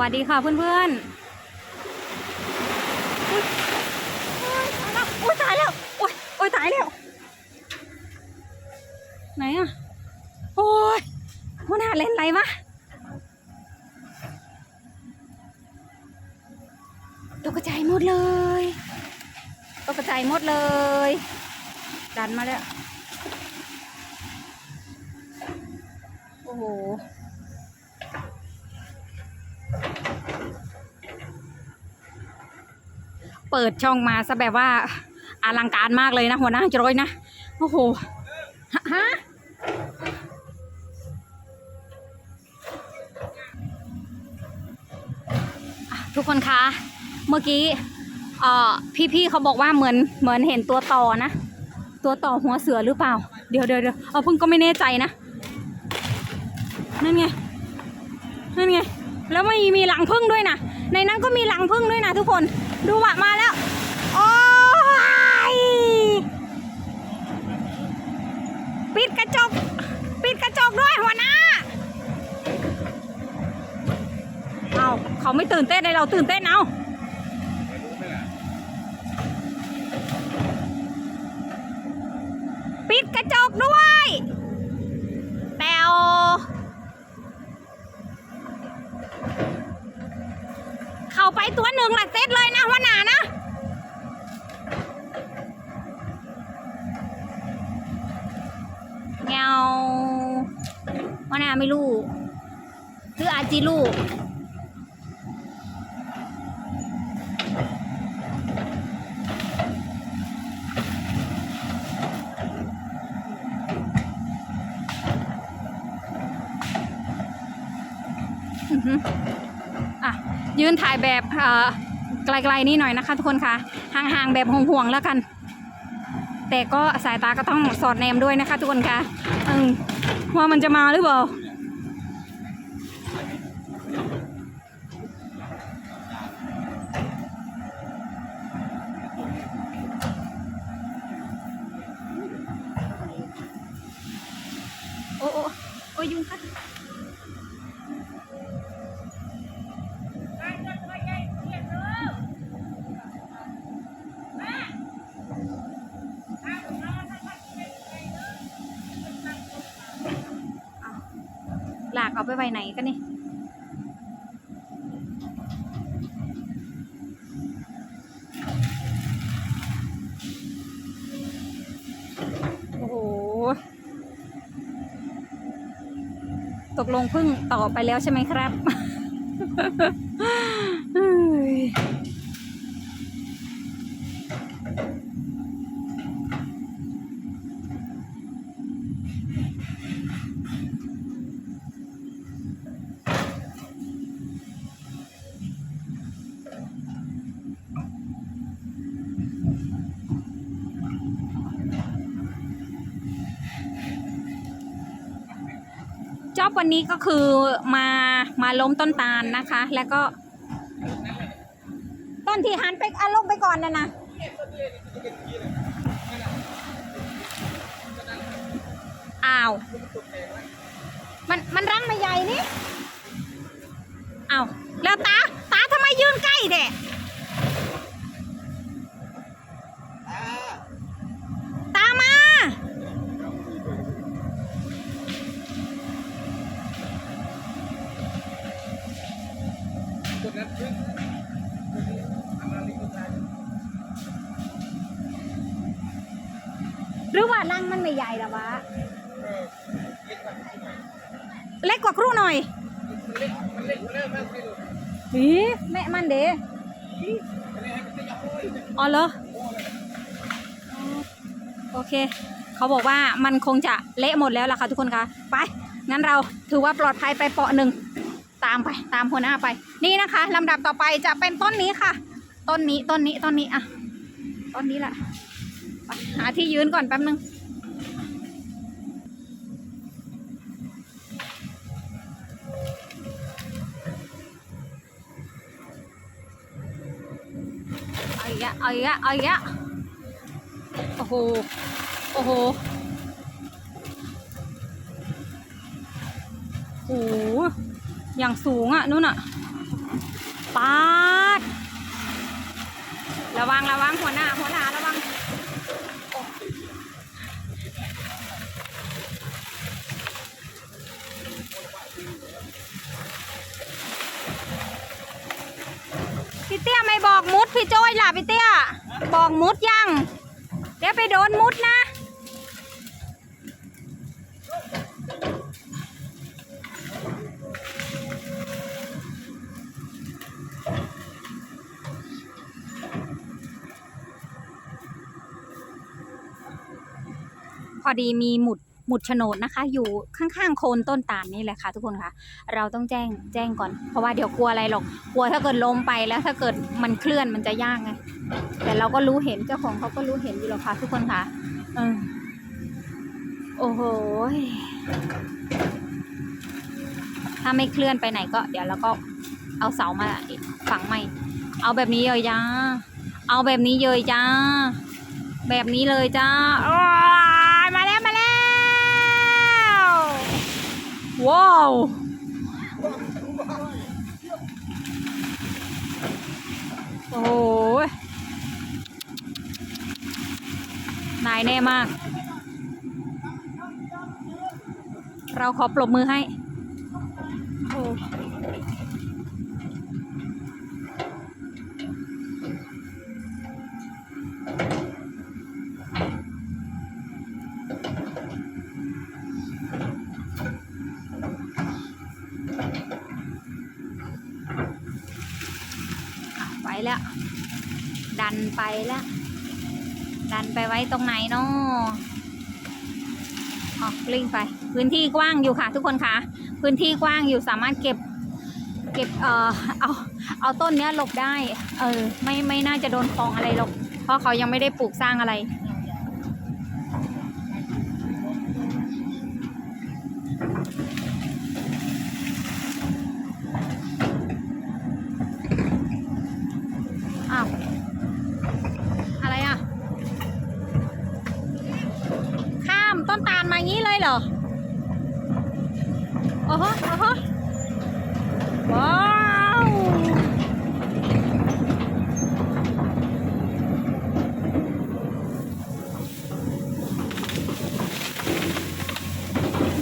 วัสดีค่ะเพื่อนๆอุ๊ยตายแล้วโอ๊ยโอ๊ยตายแล้ว ไหนอะโอ้ยหัวหน้าเล่นอะไรวะตกใจหมดเลยตกใจหมดเลย ดันมาแล้ว โอ้โห เปิดช่องมาซะแบบว่าอลังการมากเลยนะ หัวหน้าจรอยนะ โอ้โห ฮะทุกคนคะ เมื่อกี้เอ่อพี่ๆเขาบอกว่าเหมือนเหมือนเห็นตัวต่อนะ ตัวต่อหัวเสือหรือเปล่า เดี๋ยวเดี๋ยวเดี๋ยวเออพิ่งก็ไม่แน่ใจนะ นั่นไง นั่นไง แล้วไม่มีหลังพึ่งด้วยนะ ในนั้นก็มีหลังพึ่งด้วยนะทุกคน ดูว่ะมาแล้ว โอ้ยปิดกระจก ปิดกระจกด้วยหัวหน้า เอาเขาไม่ตื่นเต้นเลยเราตื่นเต้นเอาปิดกระจกด้วยแตวเข้า ไปตัวหนึ่งละเซตเลยนะหัวหน้านะ เงาว่านาไม่รู้คืออาจีรู้อื้อ ยืนถ่ายแบบไกลๆนี่หน่อยนะคะทุกคนค่ะ ห่างๆแบบห่วงๆแล้วกัน แต่ก็สายตาก็ต้องสอดแนมด้วยนะคะทุกคนคะว่ามันจะมาหรือเปล่าโอ้โอ้โอ้ยุงค่ะ ไปไว้ไหนกันนี่โอ้โห ตกลงพึ่งต่อไปแล้วใช่ไหมครับ จอบวันนี้ก็คือมามาล้มต้นตาลนะคะ แล้วก็ ต้นที่หันไปอารมณ์ไปก่อนนะนะอ้าว มันมันรังมาใหญ่นี่อ้าวแล้วตา ตาทำไมยืนใกล้เด็ตามา หรือว่ารังมันไม่ใหญ่หรอวะ เล็กกว่าครูหน่อย หีแม่มันเด้อ๋อเหรอโอเค เขาบอกว่ามันคงจะเละหมดแล้วล่ะค่ะทุกคนคะไป งั้นเราถือว่าปลอดภัยไปเปาะหนึ่งตามไปตามหัวหน้าไป นี่นะคะลำดับต่อไปจะเป็นต้นนี้ค่ะ ต้นนี้ต้นนี้ต้นนี้อะต้นนี้แหละหาที่ยืนก่อนแป๊บนึง อาอีกอะเอาอีกอะเอาอีกอะโอ้โห โอ้โหโอ้โหอย่างสูงอะนู่นอะปาด ระวังระวังหัวหน้าหัวหน้าระวังโอ้พี่เตี้ยไม่บอกมุด พี่โจ้ยล่ะพี่เตี้ยบอกมุดยัง เดี๋ยวไปโดนมุดนะ พอดีมีหมุด หมุดโฉนดนะคะ อยู่ข้างๆโคนต้นตาลนี่แหละค่ะ ทุกคนค่ะ เราต้องแจ้งแจ้งก่อน เพราะว่าเดี๋ยวกลัวอะไรหรอก กลัวถ้าเกิดลมไปแล้วถ้าเกิดมันเคลื่อนมันจะยากไง แต่เราก็รู้เห็นเจ้าของเขาก็รู้เห็นอยู่แล้วค่ะ ทุกคนค่ะเออโอ้โหถ้าไม่เคลื่อนไปไหนก็ เดี๋ยวเราก็เอาเสามาฝังใหม่ เอาแบบนี้เลยจ้า เอาแบบนี้เลยจ้า แบบนี้เลยจ้าโอ้ยมาแล้วมาแล้ว ว้าว โอ้โหนายแน่มาก เราขอปรบมือให้ ไปแล้วดันไปไว้ตรงไหนเนาะออกลิ้งไป พื้นที่กว้างอยู่ค่ะ ทุกคนคะพื้นที่กว้างอยู่สามารถเก็บ เก็บเออเอาเอาต้นเนี้ยหลบได้ เออ ไม่ไม่น่าจะโดนคลองอะไรหรอก เพราะเขายังไม่ได้ปลูกสร้างอะไร อ้าว อะไรอะ ข้ามต้นตาลมางี้เลยเหรอ โอ้โหโอ้โหว้าว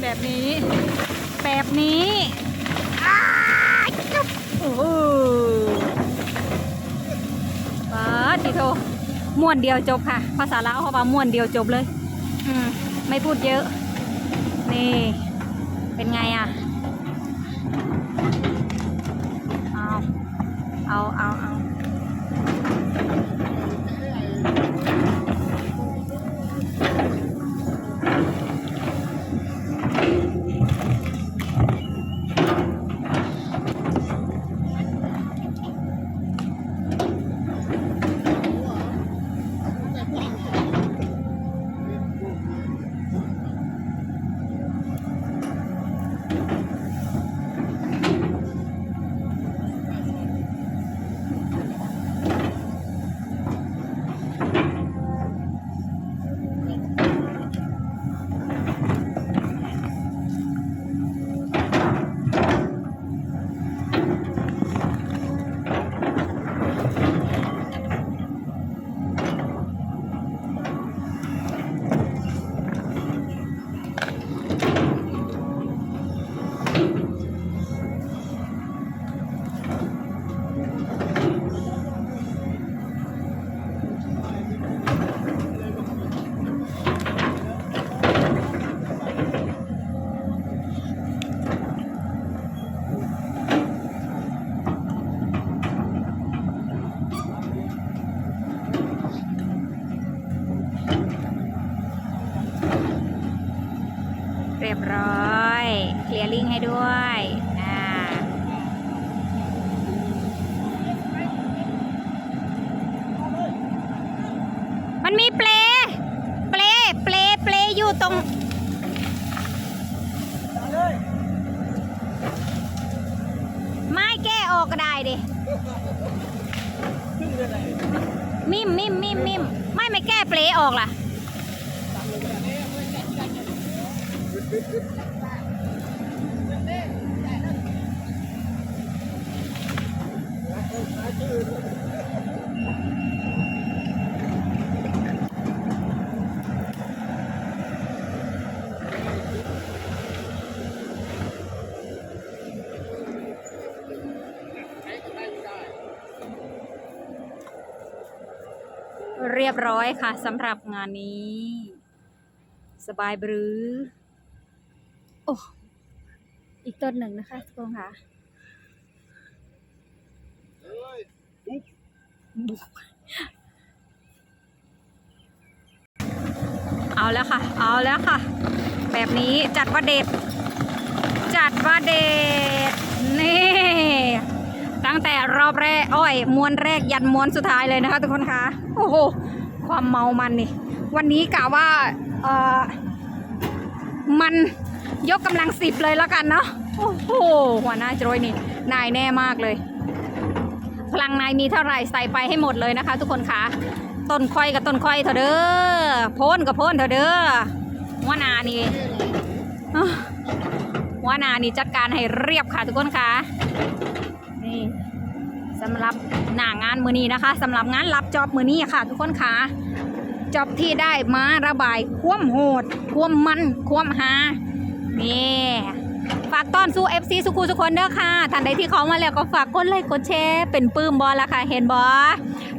แบบนี้ แบบ นี้อ้ายจุ๊บโอ้โหป้าดิโทม่วนเดียวจบค่ะ ภาษาลาวเขาว่าม่วนเดียวจบเลย อืม ไม่พูดเยอะ นี่ เป็นไงอะ เอา เอา เอาเอา ปลอยู่ตรงไม่แก้ออกก็ได้ดิมิมมิมมิมมิมไม่ไม่แก้เปลออกล่ะ เรียบร้อยค่ะสำหรับงานนี้ สบายบรือโอ้อีกต้นหนึ่งนะคะทุกคนค่ะบุกเอาแล้วค่ะ เอาแล้วค่ะ แบบนี้จัดว่าเด็ด จัดว่าเด็ด นี่ ตั้งแต่รอบแรก อ้อย มวนแรกยันมวนสุดท้ายเลยนะคะทุกคนคะโอ้โห ความเมามันนี่ วันนี้กะว่าเออมันยกกำลังสิบเลยแล้วกันเนาะโอ้โหหัวหน้าโจยนี่ นายแน่มากเลย พลังนายมีเท่าไหร่ใส่ไปให้หมดเลยนะคะ ทุกคนคะต้นค่อยกับต้นค่อยเถอะเด้อพ้นกับพ้นเถอะเด้อหัวหนานี่อ้าวหัวหนานี่จัดการให้เรียบค่ะทุกคนคะ สำหรับหน้างานมือนี้นะคะสำหรับงานรับจอบมือนี้ค่ะ ทุกคนคะจอบที่ได้มาระบายความโหดความมันความฮานี่ฝากต้อนสู้ FC สุกูสุคนเด้อค่ะท่านใดที่เขามาแล้วก็ฝากกดไลค์กดแชร์เป็นปื้มบอละค่ะ เห็นบอ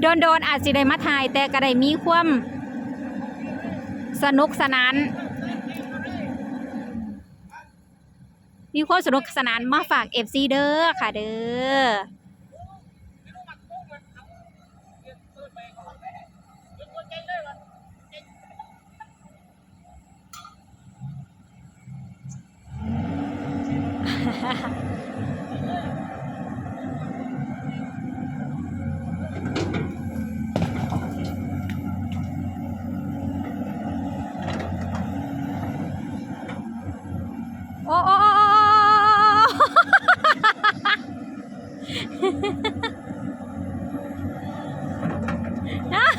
โดนโดนๆอาจสิได้มาถ่าย แต่ก็ได้มีความสนุกสนาน มีความสนุกสนานมาฝาก FC เด้อค่ะเด้อ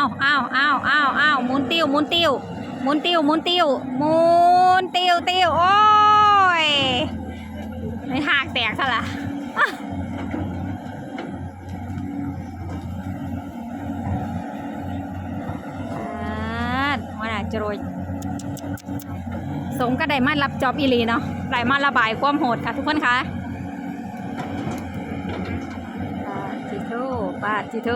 เอาเอาเอาเอาเอาหมุนติ้วหมุนติ้วหมุนติ้วหมุนติ้วหมุนติ้วติ้วโอ้ยไม่หักแตกซะละอะอ่าว่าน่ะจรยสมก็ได้มารับจอบอีลีเนาะได้มาระบายความโหดค่ะทุกคนคะปาจิโตปาจิโ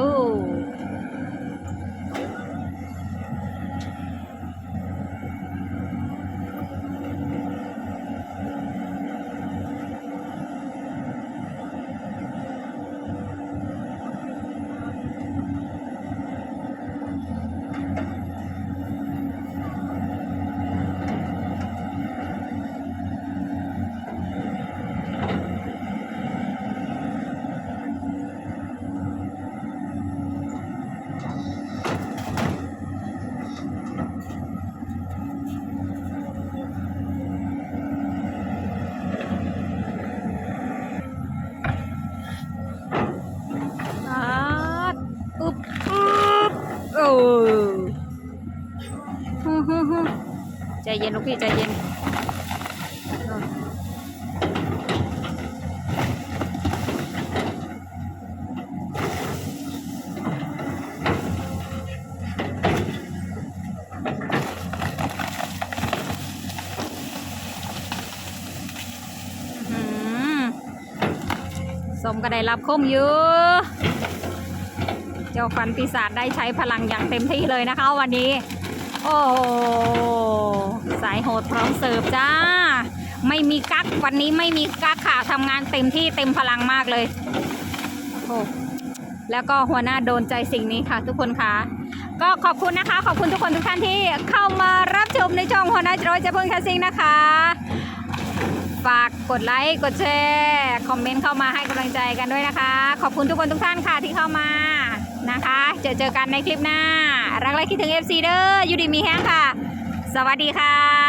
เย็นลูกพี่ใจเย็นสมก็ได้รับคมอยู่ เจ้าฟันปีศาจได้ใช้พลังอย่างเต็มที่เลยนะคะวันนี้ โอ้ สายโหดพร้อมเสิร์ฟจ้า ไม่มีกักวันนี้ไม่มีกักค่ะทำงานเต็มที่เต็มพลังมากเลยโอ้โหแล้วก็หัวหน้าโดนใจสิ่งนี้ค่ะ ทุกคนค่ะก็ขอบคุณนะคะ ขอบคุณทุกคนทุกท่านที่เข้ามารับชมในช่องหัวหน้าโจอยเจะเพิ่งคาซิงนะคะ ฝากกดไลค์กดแชร์คอมเมนต์เข้ามาให้กำลังใจกันด้วยนะคะ ขอบคุณทุกคนทุกท่านค่ะที่เข้ามานะคะ เจอเจอกันในคลิปหน้า รักและคิดถึง FC เด้ออยูดีมีแห้งค่ะ สวัสดีค่ะ